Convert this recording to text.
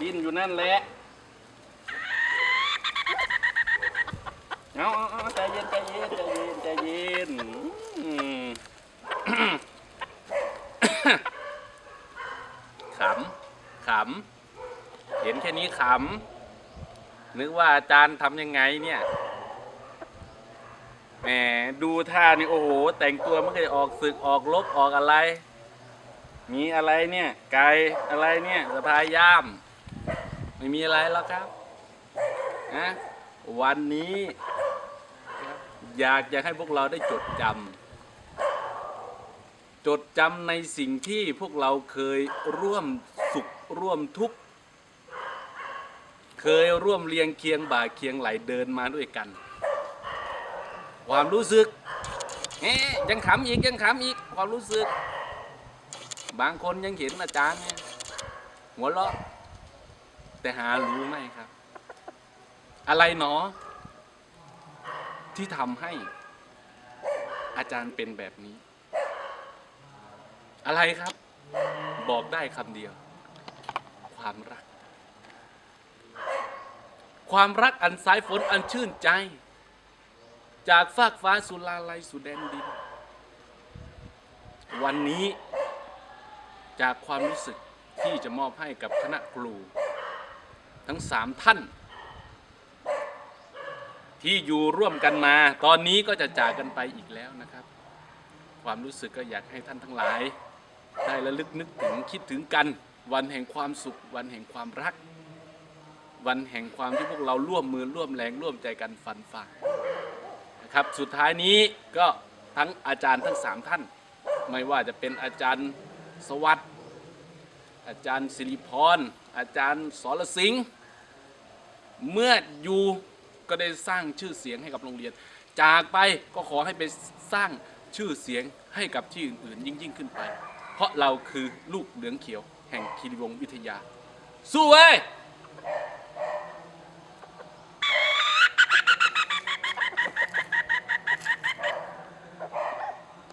กินอยู่นั่นแหละ เอาเอาเอาใจเย็นใจเย็นใจเย็นใจเย็นอืม ขำ ขำ เห็นแค่นี้ขำ นึกว่าอาจารย์ทำยังไงเนี่ย แหม ดูท่านี่โอ้โห แต่งตัวไม่เคยออกศึกออกลบออกอะไร มีอะไรเนี่ย ไก่อะไรเนี่ยสะพายย่าม ไม่มีอะไรแล้วครับนะวันนี้ อยากจะให้พวกเราได้จดจำจดจำในสิ่งที่พวกเราเคยร่วมสุขร่วมทุกข์เคยร่วมเรียงเคียงบ่าเคียงไหลเดินมาด้วยกัน ความรู้สึกเอ๊ยังขำอีกยังขำอีกความรู้สึก บางคนยังเห็นอาจารย์เนี่ยหัวเราะ แต่หารู้ไหมครับ อะไรหนอ ที่ทำให้อาจารย์เป็นแบบนี้ อะไรครับ บอกได้คำเดียว ความรัก ความรักอันสายฝนอันชื่นใจ จากฟากฟ้าสุลาลัยสุดแดนดิน วันนี้จากความรู้สึกที่จะมอบให้กับคณะครู ทั้งสามท่าน ที่อยู่ร่วมกันมา ตอนนี้ก็จะจากกันไปอีกแล้วนะครับ ความรู้สึกก็อยากให้ท่านทั้งหลาย ได้ระลึกนึกถึงคิดถึงกัน วันแห่งความสุข วันแห่งความรัก วันแห่งความที่พวกเราร่วมมือร่วมแรงร่วมใจกันฟันฝ่านะครับสุดท้ายนี้ก็ทั้งอาจารย์ทั้งสามท่าน ไม่ว่าจะเป็นอาจารย์สวัสดิ์อาจารย์สิริพร อาจารย์สรสิงห์ เมื่ออยู่ก็ได้สร้างชื่อเสียงให้กับโรงเรียน จากไปก็ขอให้ไปสร้างชื่อเสียงให้กับที่อื่นๆยิ่งยิ่งขึ้นไป เพราะเราคือลูกเหลืองเขียวแห่งคีรีวงศ์วิทยา สู้เว้ย